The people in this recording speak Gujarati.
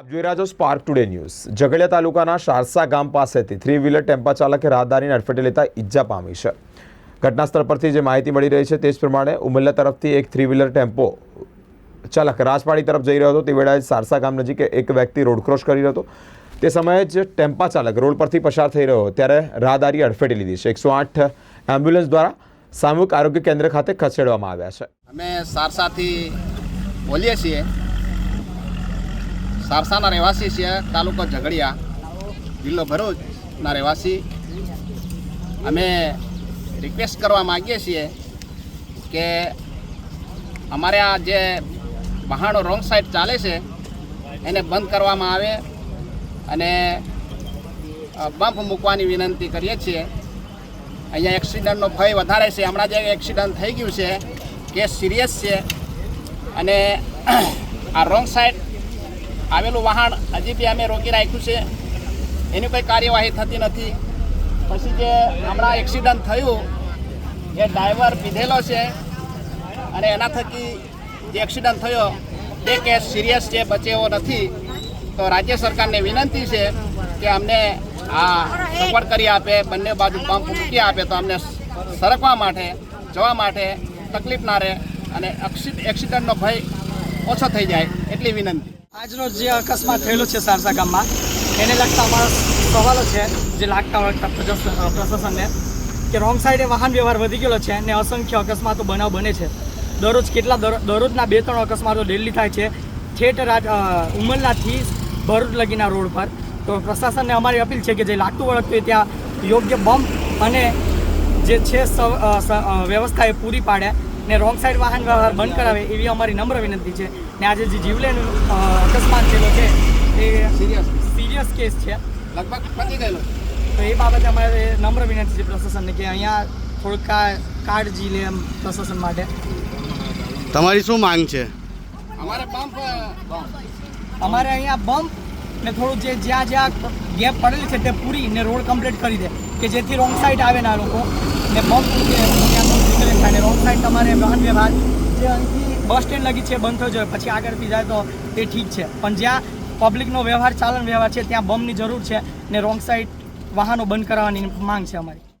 આપ જોઈ રહ્યા છો સ્પાર્ક ટુડે ન્યૂઝ ઝઘડિયા તાલુકાના શારસા ગામ પાસેથી થ્રી વ્હીલર ટેમ્પા ચાલકે રાહદારીને અડફેટે લેતા ઈજા પામી છે. ઘટના સ્થળ પરથી જે માહિતી મળી રહી છે તે જ પ્રમાણે ઉમરલા તરફથી એક થ્રી વ્હીલર ટેમ્પો ચાલક રાજપાડી તરફ જઈ રહ્યો હતો. તે વેળાએ સારસા ગામ નજીક એક વ્યક્તિ રોડ ક્રોસ કરી રહ્યો હતો. તે સમયે જ ટેમ્પા ચાલક રોડ પરથી પસાર થઈ રહ્યો ત્યારે રાહદારી અડફેટે લીધી છે. એકસો આઠ એમ્બ્યુલન્સ દ્વારા સામૂહિક આરોગ્ય કેન્દ્ર ખાતે ખસેડવામાં આવ્યા છે. અમે સારસાથી બોલીએ છીએ. સારસાના રહેવાસી છીએ તાલુકો ઝઘડિયા, જિલ્લો ભરૂચના રહેવાસી. અમે રિક્વેસ્ટ કરવા માગીએ છીએ કે અમારે આ જે વહાણો રોંગ સાઈડ ચાલે છે, એને બંધ કરવામાં આવે અને બમ્પ મૂકવાની વિનંતી કરીએ છીએ. અહીંયા એક્સિડન્ટનો ભય વધારે છે. હમણાં જે એક્સિડન્ટ થઈ ગયું છે કેસ સિરિયસ છે અને આ રોંગ સાઈડ આવેલું વાહન હજી બી અમે રોકી રાખ્યું છે. એની કોઈ કાર્યવાહી થતી નથી. પછી જે હમણાં એક્સિડન્ટ થયું એ ડ્રાઈવર પીધેલો છે અને એના થકી જે એક્સિડન્ટ થયો, તે કેસ સિરિયસ છે બચે એવો નથી. તો રાજ્ય સરકારને વિનંતી છે કે અમને આ સગવડ કરી આપે, બંને બાજુ પંપ મૂકી આપે, તો અમને સરકવા માટે, જવા માટે તકલીફ ના રહે અને એક્સિડન્ટનો ભય ઓછો થઈ જાય, એટલી વિનંતી. આજનો જે અકસ્માત થયેલો છે સારસા ગામમાં, એને લગતા અમારા સવાલો છે, જે લાગતા વળગતા પ્રશાસનને, કે રોંગ સાઈડે વાહન વ્યવહાર વધી ગયેલો છે અને અસંખ્ય અકસ્માતો બનાવ બને છે. દરરોજ કેટલા દર- દરરોજના બે ત્રણ અકસ્માતો ડેલી થાય છે. ઠેઠ રાજ ઉમરલાથી ભરૂચ લગીના રોડ પર. તો પ્રશાસનને અમારી અપીલ છે કે જે લાગતું વળગતું ત્યાં યોગ્ય બમ્પ અને જે છે વ્યવસ્થા એ પૂરી પાડે. ને રોંગ સાઈડ વાહન વ્યવહાર બંધ કરાવે એવી અમારી નમ્ર વિનંતી છે. ને આજે જે જીવલેણ અકસ્માત થયેલો છે એ સિરિયસ સિરિયસ કેસ છે. લગભગ પતી ગયેલો તો એ બાબતે અમારે નમ્ર વિનંતી છે પ્રશાસનને કે અહીંયા થોડુંક કાળજી લે એમ પ્રશાસન માટે. તમારી શું માંગ છે? અમારે પંપ અમારે અહીંયા બમ્પ ને થોડું જે જ્યાં જ્યાં ગેપ પડેલી છે તે પૂરી ને રોડ કમ્પ્લીટ કરી દે કે જેથી રોંગ સાઈડ આવે ના લોકો. ને બમ્પ મૂકે ત્યાં થોડું ડિક્લેર થાય ને રોંગ સાઈડ તમારે વાહન વ્યવહાર જે અહીંથી બસ સ્ટેન્ડ લગી છે, બંધ થયો જોઈએ પછી આગળથી જાય તો એ ઠીક છે. પણ જ્યાં પબ્લિકનો વ્યવહાર, ચાલન વ્યવહાર છે, ત્યાં બમની જરૂર છે ને રોંગ સાઈડ વાહનો બંધ કરાવવાની માંગ છે અમારી.